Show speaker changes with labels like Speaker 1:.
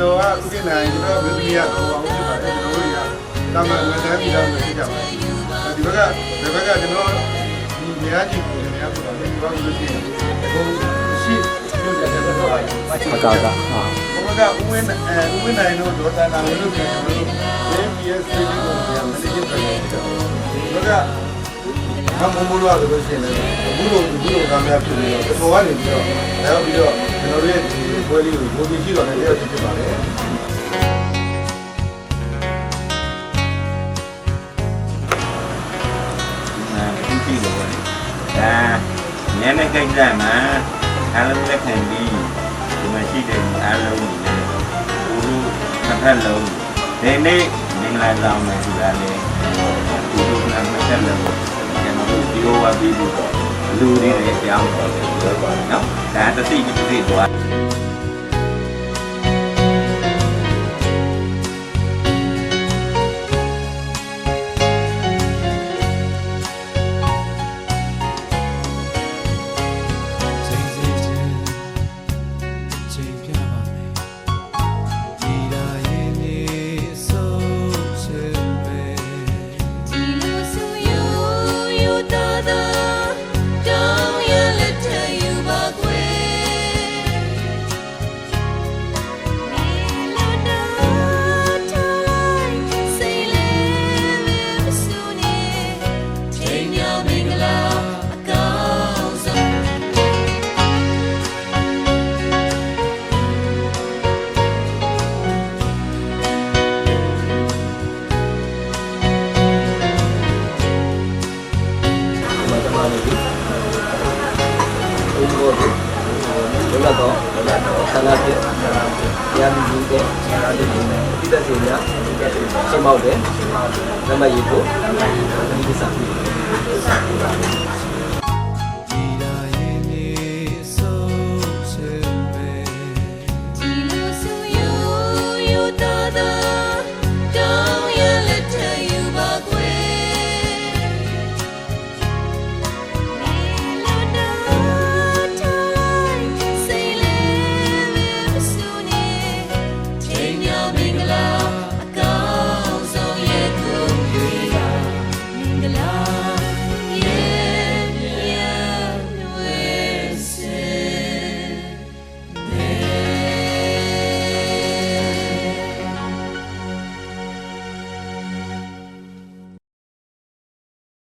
Speaker 1: ဥက္ကဋ္ဌနိုင်ကျွန်တော်ပြည်သူရတော့အောင်ဖြစ်ပါတယ်ကျွန်တော်တို့ကတာမန်ဝန်ထမ်းပြည်သားတွေဖြစ်ကြပါတယ်ဒီဘက်ကဒီဘက်ကကျွန်တော်ဒီနေရာကြီးကိုနေရာကိုတော့ဒီဘက်ကလို့ရှိရင်အခုရှိပြုတယ်တဲ့တော့ပါတယ်
Speaker 2: အကာကဟာ
Speaker 1: ဘုရားကဥဝင်းအဲဥဝင်းနိုင်တို့ဒေါ်တာနာလို့ပြောကျွန်တော်တို့ MPS ကိုပြန်မနေကြတယ်ဘုရားကမမလို့ရလို့ရှိရင်လည်းဘူးလို့ဘူးလို့ကားများဖြစ်နေတော့တော်ကနေပြီးတော့နောက်ပြီးတော့ကျွန်တော်တို့ရဲ့ဒီ ပွဲလေးကိုဘိုးကြီးရှိတော်နဲ့တယောက်ဖြစ်ပါတယ်
Speaker 3: အာပြီးပြီလို့ဒါညနေကိစ္စမှာအားလုံးလက်ခံပြီးဒီမှာရှိတဲ့အားလုံးကိုလည်းဘုလိုတစ်ဖက်လုံးဒီနေ့မင်္ဂလာဆောင်မယ်ဆိုတာလေဘုလိုကတစ်ဖက်လုံးကျွန်တော်တို့ဒီလိုဝပြီးပြီးတော့လူတွေရဲ့အကြောင်းတော့ပြောပါနော်ဒါတတိပိတိတော့
Speaker 2: ယ်တော့ဆန္ဒပြရမ်းပြီးတဲ့ဆန္ဒပြနေတိတဲ့စီညာရှင်းပေါက်တယ်နမရေးဖို့ဒီကိစ္စ